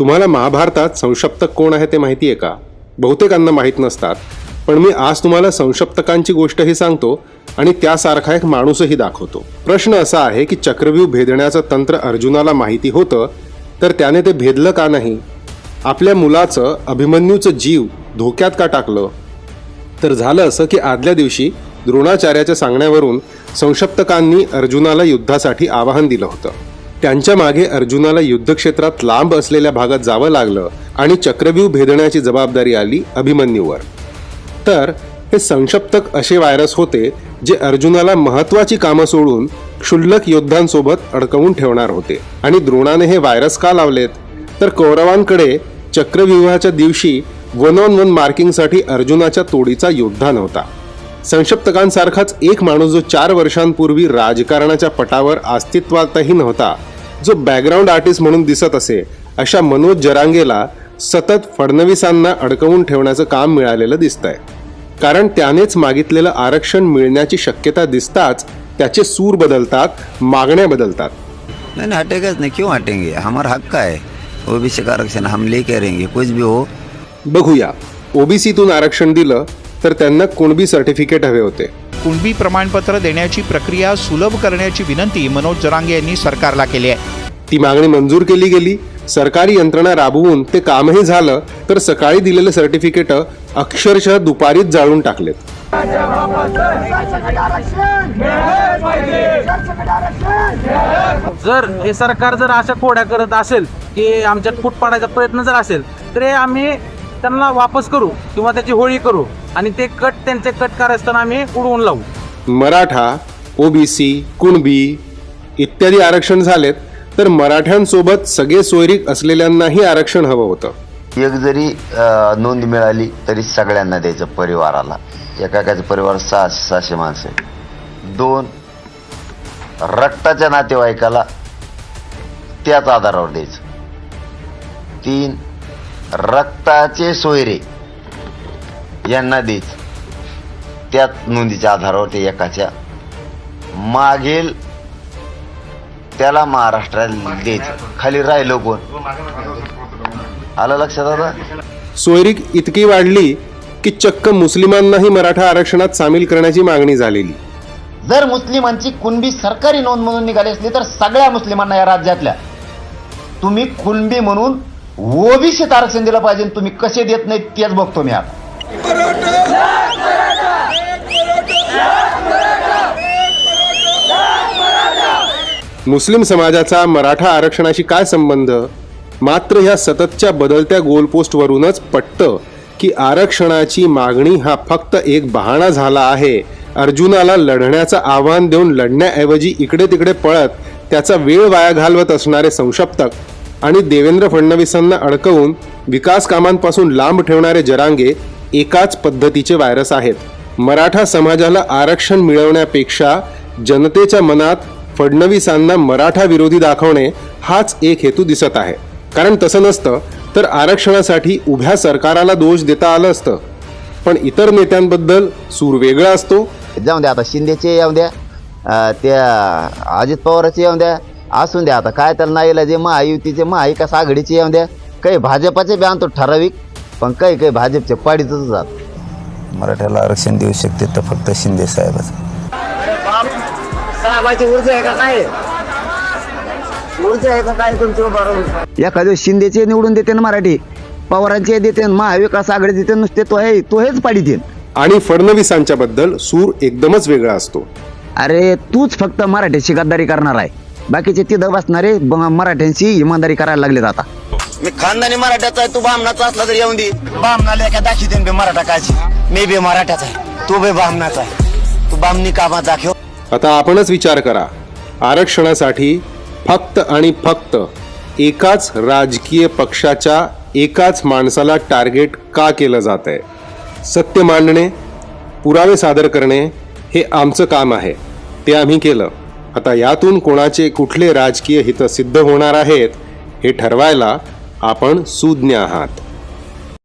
तुम्हाला महाभारतात संशप्तक कोण आहे ते माहिती आहे का? बहुतेकांना माहीत नसतात. पण मी आज तुम्हाला संशप्तकांची गोष्टही सांगतो आणि त्यासारखा एक माणूसही दाखवतो. प्रश्न असा आहे की चक्रव्यूह भेदण्याचं तंत्र अर्जुनाला माहिती होतं तर त्याने ते भेदलं का नाही? आपल्या मुलाचं अभिमन्यूचं जीव धोक्यात का टाकलं? तर झालं असं की आदल्या दिवशी द्रोणाचार्याच्या सांगण्यावरून संशप्तकांनी अर्जुनाला युद्धासाठी आवाहन दिलं होतं. त्यांच्या मागे अर्जुनाला युद्धक्षेत्रात लांब असलेल्या भागात जावं लागलं आणि चक्रव्यूह भेदण्याची जबाबदारी आली अभिमन्यूवर. तर हे संक्षप्तक असे व्हायरस होते जे अर्जुनाला महत्वाची कामं सोडून क्षुल्लक योद्धांसोबत अडकवून ठेवणार होते. आणि द्रोणाने हे व्हायरस का लावलेत? तर कौरवांकडे चक्रव्यूहाच्या दिवशी वन ऑन वन मार्किंगसाठी अर्जुनाच्या तोडीचा योद्धा नव्हता. संक्षप्तकांसारखाच एक माणूस जो चार वर्षांपूर्वी राजकारणाच्या पटावर अस्तित्वातही नव्हता जो बॅकग्राऊंड आर्टिस्ट म्हणून दिसत असे अशा मनोज जरांगेला सतत फडणवीसांना अडकवून ठेवण्याचं काम मिळालेलं दिसतंय. कारण त्यानेच मागितलेलं आरक्षण मिळण्याची शक्यता दिसताच त्याचे सूर बदलतात मागण्या बदलतात. नहीं नहीं हटेगा नहीं. क्यों हटेंगे? हमारा हक का है ओबीसी का आरक्षण हम लेके रहेंगे कुछ भी हो. बघूया. ओबीसीतून आरक्षण दिलं तर त्यांना कुणबी सर्टिफिकेट हवे होते? कुणबी प्रमाणपत्र देण्याची प्रक्रिया सुलभ करण्याची विनंती मनोज जरांगे यांनी सरकारला केली आहे. ती मागणी मंजूर केली गेली. सरकारी यंत्रणा राबवून ते कामही झालं तर सकाळी दिलेलं सर्टिफिकेट अक्षरशः दुपारीच जाळून टाकलेत. जर हे सरकार जर अशा खोड्या करत असेल की आमच्यात फूट पाडायचा प्रयत्न जर असेल तर हे आम्ही त्यांना वापस करू किंवा त्याची होळी करू आणि ते कट त्यांचे कट करायचं आम्ही उडवून लावू. मराठा ओबीसी कुणबी इत्यादी आरक्षण झालेत तर मराठ्यांसोबत सगळे सोयरीक असलेल्यांनाही आरक्षण हवं होतं. एक जरी नोंद मिळाली तरी सगळ्यांना द्यायचं परिवाराला. एकाकाचा परिवार सहा सहाशे माणसं आहे. दोन रक्ताच्या नातेवाईकाला त्याच आधारावर द्यायचं. तीन रक्ताचे सोयरे यांना द्यायचं त्याच नोंदीच्या आधारावर ते एकाच्या मागील त्याला महाराष्ट्राला द्यायचं खाली राहिलं कोण? आलं लक्षात आता? सोयरीक इतकी वाढली की चक्क मुस्लिमांनाही मराठा आरक्षणात सामील करण्याची मागणी झालेली. जर मुस्लिमांची कुणबी सरकारी नोंद म्हणून निघाली असली तर सगळ्या मुस्लिमांना या राज्यातल्या. तुम्ही कुणबी म्हणून ओबीसी तारक संधीला पाहिजे तुम्ही कसे देत नाही तेच बघतो मी आता. मुस्लिम समाजाचा मराठा आरक्षणाशी काय संबंध? मात्र ह्या सततच्या बदलत्या गोलपोस्टवरूनच पटतं की आरक्षणाची मागणी हा फक्त एक बहाणा झाला आहे. अर्जुनाला लढण्याचं आव्हान देऊन लढण्याऐवजी इकडे तिकडे पळत त्याचा वेळ वाया घालवत असणारे संशप्तक आणि देवेंद्र फडणवीसांना अडकवून विकास कामांपासून लांब ठेवणारे जरांगे एकाच पद्धतीचे व्हायरस आहेत. मराठा समाजाला आरक्षण मिळवण्यापेक्षा जनतेच्या मनात फडणवीसांना मराठा विरोधी दाखवणे हाच एक हेतू दिसत आहे. कारण तसं नसतं तर आरक्षणासाठी उभ्या सरकाराला दोष देता आलं असतं. पण इतर नेत्यांबद्दल सूर वेगळा असतो. जाऊन द्या आता शिंदेचे येऊन द्या त्या अजित पवाराचे येऊन द्या असून द्या आता. काय त्याला नाही जे महायुतीचे महाविकास आघाडीचे येऊन द्या. काही भाजपाचे बी आणतो ठराविक पण काही काही भाजपचे पाडीतच जात. मराठ्याला आरक्षण देऊ शकते तर फक्त शिंदे साहेबच. एखाद्या शिंदेचे निवडून देते ना मराठी पवारांचे देते ना महाविकास आघाडी देते नुसते तो आहे तो हेच पाडीते आणि फडणवीसांच्या बद्दल सूर एकदमच वेगळा असतो. अरे तूच फक्त मराठ्याची गद्दारी करणार आहे. बाकीचे तिथं बसणारे ब- मराठ्यांची इमानदारी करायला लागलेत आता. मी खानदानी मराठ्याचा आहे तू बामणाचा असला तर येऊन दे. बामणाला एका दाखी बे मराठा कायची? मी बी मराठ्याचा आहे तू बी बामणाचा आहे. तू बामणी कामात दाखव. आता आपणच विचार करा. आरक्षणासाठी फक्त आणि फक्त एकाच राजकीय पक्षाच्या एकाच माणसाला टार्गेट का केलं जात आहे? सत्य मांडणे पुरावे सादर करणे हे आमचं काम आहे. ते आम्ही केलं. आता यातून कोणाचे कुठले राजकीय हित सिद्ध होणार आहेत हे ठरवायला आपण सुज्ञ आहात.